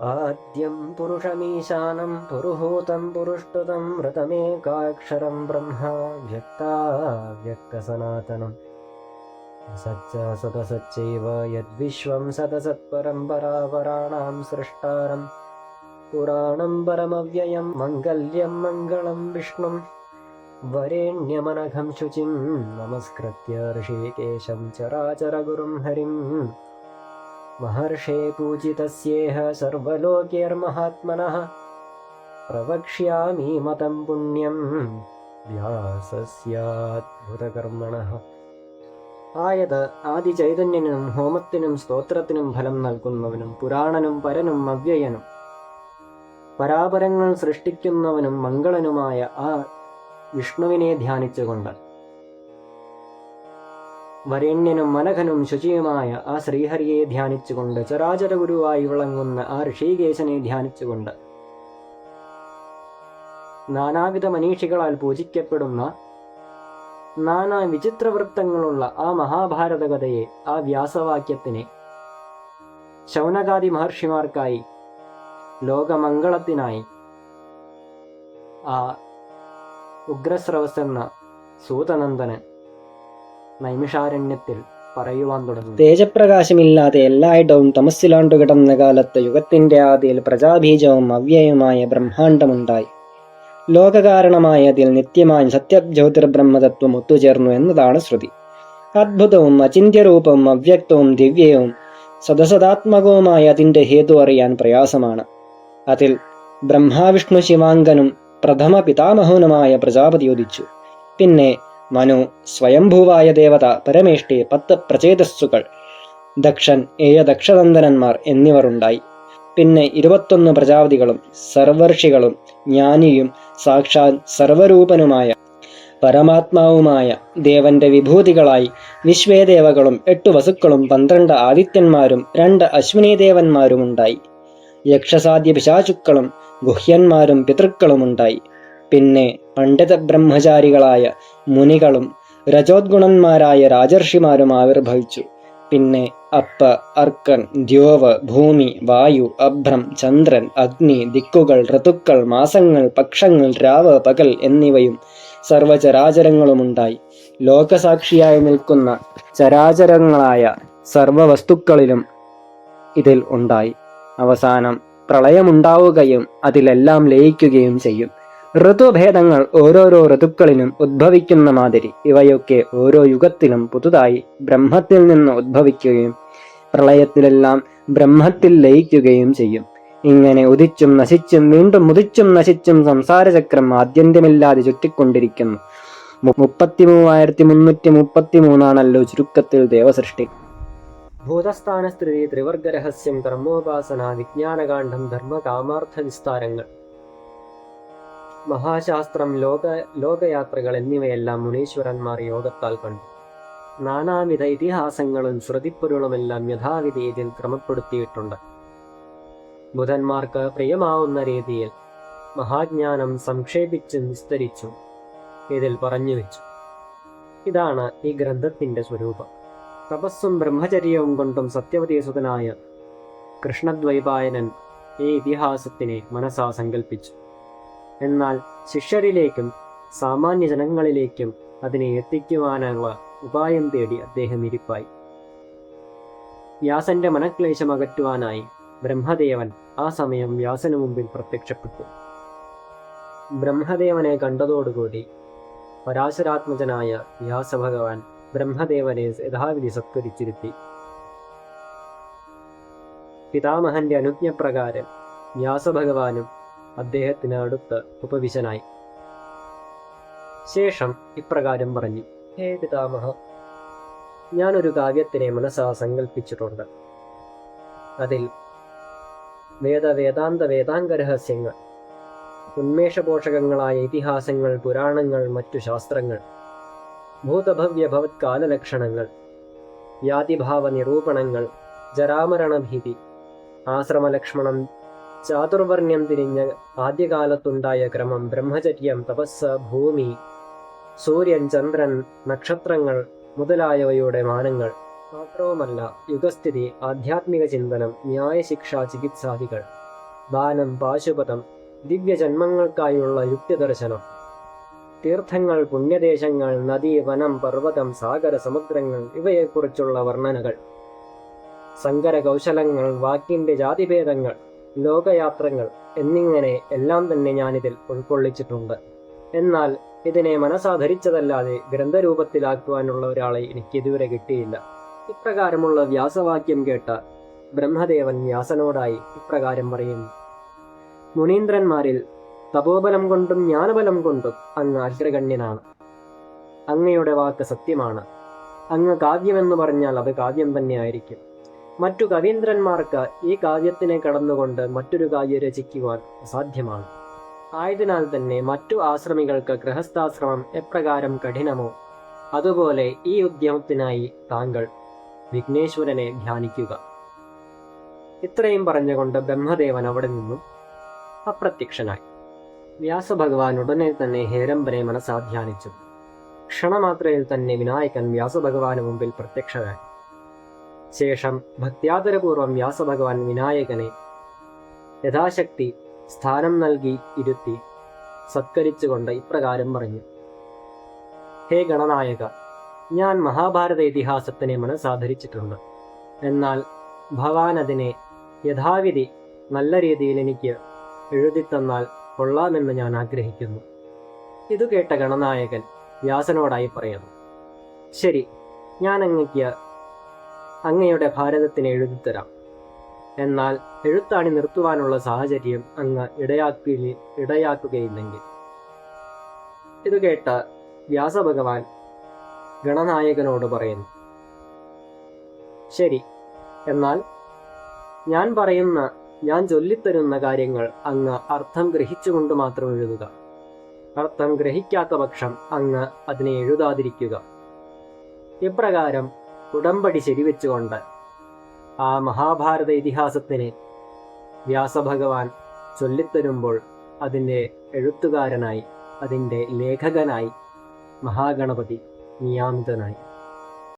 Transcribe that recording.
आद्यं पुरुषमीशानं पुरुहूतं पुरुष्टुतं वृतमेकाक्षरम् ब्रह्मा व्यक्ताव्यक्तसनातनम् सच्च सतसच्चैव यद्विश्वम् सदसत्परम्परापराणाम् सृष्टारम् पुराणं परमव्ययं मङ्गल्यं मङ्गलं विष्णुं। वरेण्यमनघं शुचिं नमस्कृत्य ऋषिकेशं चराचरगुरुं हरिम्। महर्षे पूजितस्येह सर्वलोकेर्महात्मनः प्रवक्ष्यामि मतं पुण्यं വ്യാസസ്യാത്ഭുതകർമ്മണഃ ആയത് ആദി ചൈതന്യനും ഹോമത്തിനും സ്തോത്രത്തിനും ഫലം നൽകുന്നവനും പുരാണനും പരനും അവ്യയനും പരാപരങ്ങൾ സൃഷ്ടിക്കുന്നവനും മംഗളനുമായ ആ വിഷ്ണുവിനെ ധ്യാനിച്ചുകൊണ്ട് വരേണ്യനും മനഘനും ശുചിയുമായ ആ ശ്രീഹരിയെ ധ്യാനിച്ചുകൊണ്ട് ചരാചര ഗുരുവായി വിളങ്ങുന്ന ആ ഋഷികേശനെ ധ്യാനിച്ചുകൊണ്ട് നാനാവിധ മനീഷികളാൽ പൂജിക്കപ്പെടുന്ന നാനാ വിചിത്രവൃത്തങ്ങളുള്ള ആ മഹാഭാരത കഥയെ ആ വ്യാസവാക്യത്തിനെ ശൗനകാദി മഹർഷിമാർക്കായി ലോകമംഗളത്തിനായി ആ ഉഗ്രസ്രവസ് എന്ന സൂതനന്ദന് നൈമിഷാരണ്യത്തിൽ പറയുവാൻ തുടങ്ങി തേജപ്രകാശമില്ലാതെ എല്ലായിടവും തമസ്സിലാണ്ടു കിടന്ന കാലത്ത് യുഗത്തിന്റെ ആദിയിൽ പ്രജാബീജവും അവ്യയവുമായ ബ്രഹ്മാണ്ടമുണ്ടായി ലോകകാരണമായ അതിൽ നിത്യമായ സത്യജ്യോതിർബ്രഹ്മതത്വം ഒത്തുചേർന്നു എന്നതാണ് ശ്രുതി. അത്ഭുതവും അചിന്യരൂപവും അവ്യക്തവും ദിവ്യവും സദസദാത്മകവുമായ അതിന്റെ ഹേതു അറിയാൻ പ്രയാസമാണ്. അതിൽ ബ്രഹ്മാവിഷ്ണു ശിവാങ്കനും പ്രഥമ പിതാമഹനുമായ പ്രജാപതി ഉദിച്ചു പിന്നെ മനു സ്വയംഭൂവായ ദേവത പരമേഷ്ടി പത്ത് പ്രചേതസ്സുകൾ. ദക്ഷൻ ഏഴ് ദക്ഷനന്ദനന്മാർ എന്നിവർ ഉണ്ടായി പിന്നെ ഇരുപത്തൊന്ന് പ്രജാപതികളും സർവർഷികളും ജ്ഞാനിയും സാക്ഷാൽ സർവരൂപനുമായ പരമാത്മാവുമായ ദേവന്റെ വിഭൂതികളായി വിശ്വേദേവകളും എട്ടു വസുക്കളും പന്ത്രണ്ട് ആദിത്യന്മാരും രണ്ട് അശ്വിനി ദേവന്മാരും ഉണ്ടായി. യക്ഷസാധ്യ പിശാചുക്കളും ഗുഹ്യന്മാരും പിതൃക്കളുമുണ്ടായി. പിന്നെ പണ്ഡിത ബ്രഹ്മചാരികളായ മുനികളും രജോദ്ഗുണന്മാരായ രാജർഷിമാരും ആവിർഭവിച്ചു. പിന്നെ അപ്പ അർക്കൻ ദ്യോവ് ഭൂമി വായു അഭ്രം ചന്ദ്രൻ അഗ്നി ദിക്കുകൾ ഋതുക്കൾ മാസങ്ങൾ പക്ഷങ്ങൾ രാവ് പകൽ എന്നിവയും സർവചരാചരങ്ങളുമുണ്ടായി. ലോകസാക്ഷിയായി നിൽക്കുന്ന ചരാചരങ്ങളായ സർവവസ്തുക്കളിലും ഇതിൽ ഉണ്ടായി. അവസാനം പ്രളയമുണ്ടാവുകയും അതിലെല്ലാം ലയിക്കുകയും ചെയ്യും. ഋതുഭേദങ്ങൾ ഓരോരോ ഋതുക്കളിലും ഉദ്ഭവിക്കുന്ന മാതിരി ഇവയൊക്കെ ഓരോ യുഗത്തിലും പുതുതായി ബ്രഹ്മത്തിൽ നിന്ന് ഉദ്ഭവിക്കുകയും പ്രളയത്തിലെല്ലാം ബ്രഹ്മത്തിൽ ലയിക്കുകയും ചെയ്യും. ഇങ്ങനെ ഉദിച്ചും നശിച്ചും വീണ്ടും ഉദിച്ചും നശിച്ചും സംസാരചക്രം ആദ്യന്ത്യമില്ലാതെ ചുറ്റിക്കൊണ്ടിരിക്കുന്നു. മുപ്പത്തി മൂവായിരത്തി മുന്നൂറ്റി മുപ്പത്തി മൂന്നാണല്ലോ ചുരുക്കത്തിൽ ദേവസൃഷ്ടി. ഭൂതസ്ഥാനസ്ഥിതി ത്രിവർഗരഹസ്യം കർമ്മോപാസന വിജ്ഞാനകാന്ഡം ധർമ്മകാമാർത്ഥ വിസ്താരങ്ങൾ മഹാശാസ്ത്രം ലോക ലോകയാത്രകൾ എന്നിവയെല്ലാം മുനീശ്വരന്മാർ യോഗത്താൽ കണ്ടു. നാനാവിധ ഇതിഹാസങ്ങളും ശ്രുതിപ്പൊരുളുമെല്ലാം യഥാവിധി ഇതിൽ ക്രമപ്പെടുത്തിയിട്ടുണ്ട്. ബുധന്മാർക്ക് പ്രിയമാവുന്ന രീതിയിൽ മഹാജ്ഞാനം സംക്ഷേപിച്ച് വിസ്തരിച്ചു ഇതിൽ പറഞ്ഞു വെച്ചു. ഇതാണ് ഈ ഗ്രന്ഥത്തിന്റെ സ്വരൂപം. തപസ്സും ബ്രഹ്മചര്യവും കൊണ്ടും സത്യവതീസുതനായ കൃഷ്ണദ്വൈപായനൻ ഈ ഇതിഹാസത്തിനെ മനസ്സാ സങ്കല്പിച്ചു എന്നാൽ ശിഷ്യരിലേക്കും സാമാന്യ ജനങ്ങളിലേക്കും അതിനെ എത്തിക്കുവാനുള്ള ഉപായം തേടി അദ്ദേഹം ഇരിപ്പായി. വ്യാസന്റെ മനക്ലേശം അകറ്റുവാനായി ബ്രഹ്മദേവൻ ആ സമയം വ്യാസനു മുമ്പിൽ പ്രത്യക്ഷപ്പെട്ടു. ബ്രഹ്മദേവനെ കണ്ടതോടുകൂടി പരാശരാത്മജനായ വ്യാസഭഗവാൻ ബ്രഹ്മദേവനെ യഥാവിധി സത്കരിച്ചിരുത്തി. പിതാമഹന്റെ അനുജ്ഞപ്രകാരം വ്യാസഭഗവാനും അദ്ദേഹത്തിന് അടുത്ത് ഉപവിശനായി. ശേഷം ഇപ്രകാരം പറഞ്ഞു ഹേ പിതാമഹ ഞാനൊരു കാവ്യത്തിനെ മനസ്സാ സങ്കല്പിച്ചിട്ടുണ്ട് അതിൽ വേദ വേദാന്ത വേദാംഗ രഹസ്യങ്ങൾ ഉന്മേഷപോഷകങ്ങളായ ഇതിഹാസങ്ങൾ പുരാണങ്ങൾ മറ്റു ശാസ്ത്രങ്ങൾ ഭൂതഭവ്യ ഭവത് കാലലക്ഷണങ്ങൾ വ്യാധിഭാവ നിരൂപണങ്ങൾ ജരാമരണഭീതി ആശ്രമലക്ഷ്മണം ചാതുർവർണ്യം തിരിഞ്ഞ ആദ്യകാലത്തുണ്ടായ ക്രമം ബ്രഹ്മചര്യം തപസ് ഭൂമി സൂര്യൻ ചന്ദ്രൻ നക്ഷത്രങ്ങൾ മുതലായവയുടെ മാനങ്ങൾ. മാത്രവുമല്ല യുഗസ്ഥിതി ആധ്യാത്മിക ചിന്തനം ന്യായശിക്ഷ ചികിത്സാദികൾ ദാനം പാശുപതം ദിവ്യജന്മങ്ങൾക്കായുള്ള യുക്തിദർശനം തീർത്ഥങ്ങൾ പുണ്യദേശങ്ങൾ നദി വനം പർവതം സാഗര സമുദ്രങ്ങൾ ഇവയെക്കുറിച്ചുള്ള വർണനകൾ സങ്കര കൗശലങ്ങൾ വാക്കിന്റെ ജാതിഭേദങ്ങൾ ലോകയാത്രങ്ങൾ എന്നിങ്ങനെ എല്ലാം തന്നെ ഞാനിതിൽ ഉൾക്കൊള്ളിച്ചിട്ടുണ്ട്. എന്നാൽ ഇതിനെ മനസാധരിച്ചതല്ലാതെ ഗ്രന്ഥരൂപത്തിലാക്കുവാനുള്ള ഒരാളെ എനിക്കിതുവരെ കിട്ടിയില്ല. ഇപ്രകാരമുള്ള വ്യാസവാക്യം കേട്ട ബ്രഹ്മദേവൻ വ്യാസനോടായി ഇപ്രകാരം പറയുന്നു. മുനീന്ദ്രന്മാരിൽ തപോബലം കൊണ്ടും ജ്ഞാനബലം കൊണ്ടും അങ്ങ് അഗ്രഗണ്യനാണ്. അങ്ങയുടെ വാക്ക് സത്യമാണ്. അങ്ങ് കാവ്യമെന്ന് പറഞ്ഞാൽ അത് കാവ്യം തന്നെയായിരിക്കും. മറ്റു കവീന്ദ്രന്മാർക്ക് ഈ കാവ്യത്തിനെ കടന്നുകൊണ്ട് മറ്റൊരു കാവ്യം രചിക്കുവാൻ അസാധ്യമാണ്. ആയതിനാൽ തന്നെ മറ്റു ആശ്രമികൾക്ക് ഗൃഹസ്ഥാശ്രമം എപ്രകാരം കഠിനമോ? അതുപോലെ ഈ ഉദ്യമത്തിനായി താങ്കൾ വിഘ്നേശ്വരനെ ധ്യാനിക്കുക. ഇത്രയും പറഞ്ഞുകൊണ്ട് ബ്രഹ്മദേവൻ അവിടെ നിന്നും അപ്രത്യക്ഷനായി. വ്യാസഭഗവാൻ ഉടനെ തന്നെ ഹേരംബനെ മനസ്സാധ്യാനിച്ചു. ക്ഷണമാത്രയിൽ തന്നെ വിനായകൻ വ്യാസഭഗവാന് മുമ്പിൽ പ്രത്യക്ഷനായി. ശേഷം ഭക്ത്യാദരപൂർവം വ്യാസഭഗവാൻ വിനായകനെ യഥാശക്തി സ്ഥാനം നൽകി ഇരുത്തി സത്കരിച്ചുകൊണ്ട് ഇപ്രകാരം പറഞ്ഞു. ഹേ ഗണനായക ഞാൻ മഹാഭാരത ഇതിഹാസത്തിനെ മനസ്സാധരിച്ചിട്ടുണ്ട്. എന്നാൽ ഭവാൻ അതിനെ യഥാവിധി നല്ല രീതിയിൽ എനിക്ക് എഴുതിത്തന്നാൽ കൊള്ളാമെന്ന് ഞാൻ ആഗ്രഹിക്കുന്നു. ഇതു കേട്ട ഗണനായകൻ വ്യാസനോടായി പറയുന്നു. ശരി ഞാൻ അങ്ങയ്ക്ക് അങ്ങയുടെ ഭാരതത്തിന് എഴുതിത്തരാം. എന്നാൽ എഴുത്താണി നിർത്തുവാനുള്ള സാഹചര്യം അങ്ങ് ഇടയാക്കി ഇടയാക്കുകയില്ലെങ്കിൽ. ഇത് കേട്ട വ്യാസഭഗവാൻ ഗണനായകനോട് പറയുന്നു. ശരി എന്നാൽ ഞാൻ പറയുന്ന ഞാൻ ചൊല്ലിത്തരുന്ന കാര്യങ്ങൾ അങ്ങ് അർത്ഥം ഗ്രഹിച്ചുകൊണ്ട് മാത്രം എഴുതുക. അർത്ഥം ഗ്രഹിക്കാത്ത പക്ഷം അങ്ങ് അതിനെ എഴുതാതിരിക്കുക. ഇപ്രകാരം ഉടമ്പടി ശരിവെച്ചുകൊണ്ട് ആ മഹാഭാരത ഇതിഹാസത്തിന് വ്യാസഭഗവാൻ ചൊല്ലിത്തരുമ്പോൾ അതിന്റെ എഴുത്തുകാരനായി അതിന്റെ ലേഖകനായി മഹാഗണപതി നിയാമിതനായി.